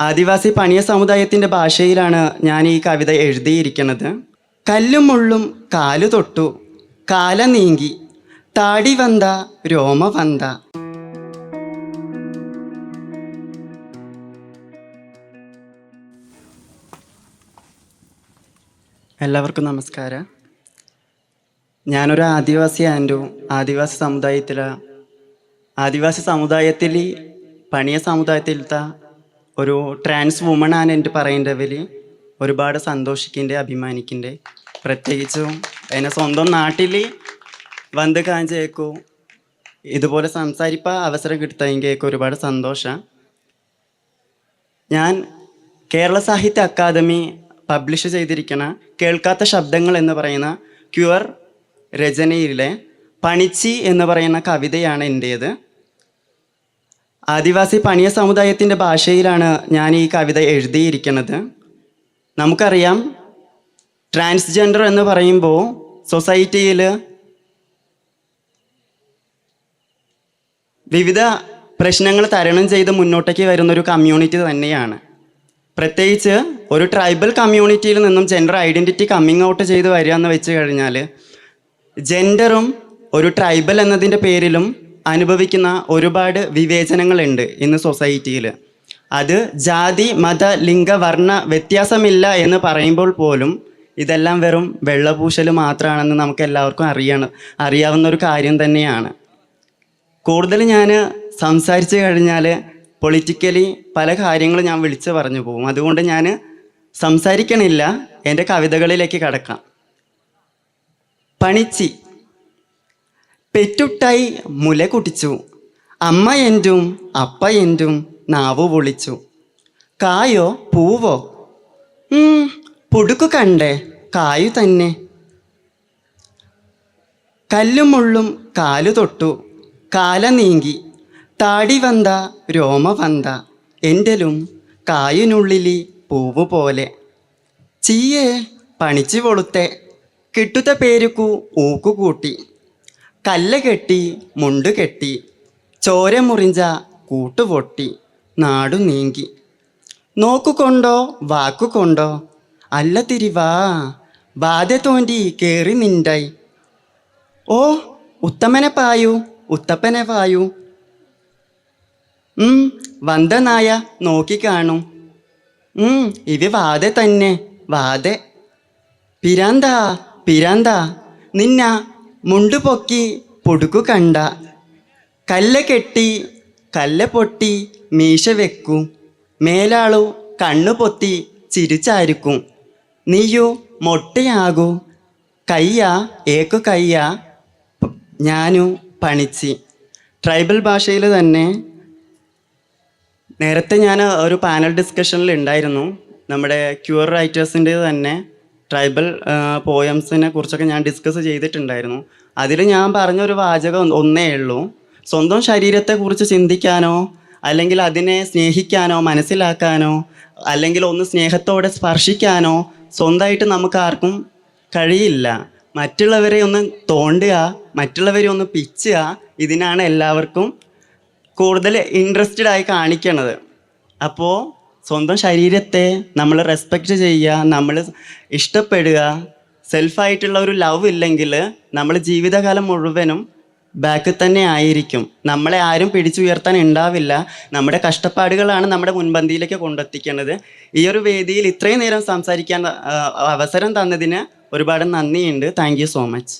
ആദിവാസി പണിയ സമുദായത്തിന്റെ ഭാഷയിലാണ് ഞാൻ ഈ കവിത എഴുതിയിരിക്കുന്നത്. കല്ലും മുള്ളും കാലു തൊട്ടു കാല നീങ്കി താടി വന്ത രോമ വന്ത. എല്ലാവർക്കും നമസ്കാരം. ഞാനൊരു ആദിവാസി ആൻഡു ആദിവാസി സമുദായത്തിലെ ആദിവാസി സമുദായത്തിൽ പണിയ സമുദായത്തിലത്തെ ഒരു ട്രാൻസ് വുമൺ ആണ് എന്റെ പറയേണ്ടവർ ഒരുപാട് സന്തോഷിക്കണ്ടേ അഭിമാനിക്കണ്ടേ. പ്രത്യേകിച്ചും എന്നെ സ്വന്തം നാട്ടിൽ വന്ന് കാഞ്ചേക്കു ഇതുപോലെ സംസാരിപ്പാ അവസരം കിട്ടുമെങ്കിൽ ഒരുപാട് സന്തോഷം. ഞാൻ കേരള സാഹിത്യ അക്കാദമി പബ്ലിഷ് ചെയ്തിരിക്കുന്ന കേൾക്കാത്ത ശബ്ദങ്ങൾ എന്ന് പറയുന്ന ക്യുവർ രചനയിലെ പണിച്ചി എന്ന് പറയുന്ന കവിതയാണ് എന്റേത് ആദിവാസി പണിയ സമുദായത്തിന്റെ ഭാഷയിലാണ് ഞാൻ ഈ കവിത എഴുതിയിരിക്കുന്നത്. നമുക്കറിയാം ട്രാൻസ്ജെൻഡർ എന്ന് പറയുമ്പോൾ സൊസൈറ്റിയിൽ വിവിധ പ്രശ്നങ്ങൾ തരണം ചെയ്ത് മുന്നോട്ടേക്ക് വരുന്ന ഒരു കമ്മ്യൂണിറ്റി തന്നെയാണ്. പ്രത്യേകിച്ച് ഒരു ട്രൈബൽ കമ്മ്യൂണിറ്റിയിൽ നിന്നും ജെൻഡർ ഐഡന്റിറ്റി കമ്മിങ് ഔട്ട് ചെയ്ത് വരിക എന്ന് വെച്ച് കഴിഞ്ഞാൽ ജെൻഡറും ഒരു ട്രൈബൽ എന്നതിന്റെ പേരിലും അനുഭവിക്കുന്ന ഒരുപാട് വിവേചനങ്ങളുണ്ട് ഇന്ന് സൊസൈറ്റിയിൽ അത് ജാതി മത ലിംഗ വർണ വ്യത്യാസമില്ല എന്ന് പറയുമ്പോൾ പോലും ഇതെല്ലാം വെറും വെള്ളപൂശൽ മാത്രമാണെന്ന് നമുക്ക് എല്ലാവർക്കും അറിയണം അറിയാവുന്ന ഒരു കാര്യം തന്നെയാണ്. കൂടുതൽ ഞാൻ സംസാരിച്ചു കഴിഞ്ഞാൽ പൊളിറ്റിക്കലി പല കാര്യങ്ങളും ഞാൻ വിളിച്ച് പറഞ്ഞു പോകും. അതുകൊണ്ട് ഞാൻ സംസാരിക്കണില്ല എന്റെ കവിതകളിലേക്ക് കടക്കാം. പണിച്ചി. പെറ്റുട്ടായി മുല കുടിച്ചു. അമ്മ എന്റും അപ്പ എന്റും നാവു പൊളിച്ചു. കായോ പൂവോ? പുടുക്കു കണ്ടേ കായു തന്നെ. കല്ലും മുള്ളും കാലു തൊട്ടു. കാല നീങ്കി താടി വന്ത രോമ വന്ത എന്റെലും കായുനുള്ളിലി പൂവ് പോലെ. ചീയേ പണിച്ചു പൊളുത്തെ കിട്ടുത്ത പേരുക്കു ഊക്കു കൂട്ടി. കല്ല് കെട്ടി മുണ്ട് കെട്ടി ചോര മുറിഞ്ച കൂട്ടുപൊട്ടി നാടു നീങ്കി. നോക്കുകൊണ്ടോ വാക്കുകൊണ്ടോ അല്ല തിരിവാ ബാധ തോണ്ടി കേറി നിണ്ടായി ഓ ഉത്തമനെ പായു ഉത്തപ്പനെ പായു ഉം വന്ദനായ നായ നോക്കിക്കാണും ഉം ഇവ വാതെ തന്നെ വാതെ പിരാന്താ പിരാന്താ നിന്ന മുണ്ടു പൊക്കി പൊടുക്കു കണ്ട. കല്ല കെട്ടി കല്ല പൊട്ടി മീശ വെക്കും. മേലാളു കണ്ണു പൊത്തി ചിരിച്ചായിരിക്കും നീയു മൊട്ടയാകൂ. കയ്യ ഏക്കു കയ്യ. ഞാനു പണിച്ചി. ട്രൈബൽ ഭാഷയിൽ തന്നെ നേരത്തെ ഞാൻ ഒരു പാനൽ ഡിസ്കഷനിൽ ഉണ്ടായിരുന്നു. നമ്മുടെ ക്യൂർ റൈറ്റേഴ്സിന്റെ തന്നെ. ട്രൈബൽ പോയംസിനെ കുറിച്ചൊക്കെ ഞാൻ ഡിസ്കസ് ചെയ്തിട്ടുണ്ടായിരുന്നു. അതിൽ ഞാൻ പറഞ്ഞൊരു വാചകം ഒന്ന് ഉള്ളൂ. സ്വന്തം ശരീരത്തെക്കുറിച്ച് ചിന്തിക്കാനോ അല്ലെങ്കിൽ അതിനെ സ്നേഹിക്കാനോ മനസ്സിലാക്കാനോ അല്ലെങ്കിൽ ഒന്ന് സ്നേഹത്തോടെ സ്പർശിക്കാനോ സ്വന്തമായിട്ട് നമുക്ക് ആർക്കും കഴിയില്ല. മറ്റുള്ളവരെ ഒന്ന് തോണ്ടുക മറ്റുള്ളവരെ ഒന്ന് പിച്ചുക ഇതിനാണ് എല്ലാവർക്കും കൂടുതൽ ഇൻട്രസ്റ്റഡ് ആയി കാണിക്കണത്. അപ്പോൾ സ്വന്തം ശരീരത്തെ നമ്മൾ റെസ്പെക്റ്റ് ചെയ്യുക നമ്മൾ ഇഷ്ടപ്പെടുക സെൽഫായിട്ടുള്ള ഒരു ലവ് ഇല്ലെങ്കിൽ നമ്മൾ ജീവിതകാലം മുഴുവനും ബാക്ക് തന്നെ ആയിരിക്കും. നമ്മളെ ആരും പിടിച്ചുയർത്താൻ ഉണ്ടാവില്ല. നമ്മുടെ കഷ്ടപ്പാടുകളാണ് നമ്മുടെ മുൻപന്തിയിലേക്ക് കൊണ്ടെത്തിക്കേണ്ടത് ഈ ഒരു വേദിയിൽ ഇത്രയും നേരം സംസാരിക്കാൻ അവസരം തന്നതിന് ഒരുപാട് നന്ദിയുണ്ട്. Thank so much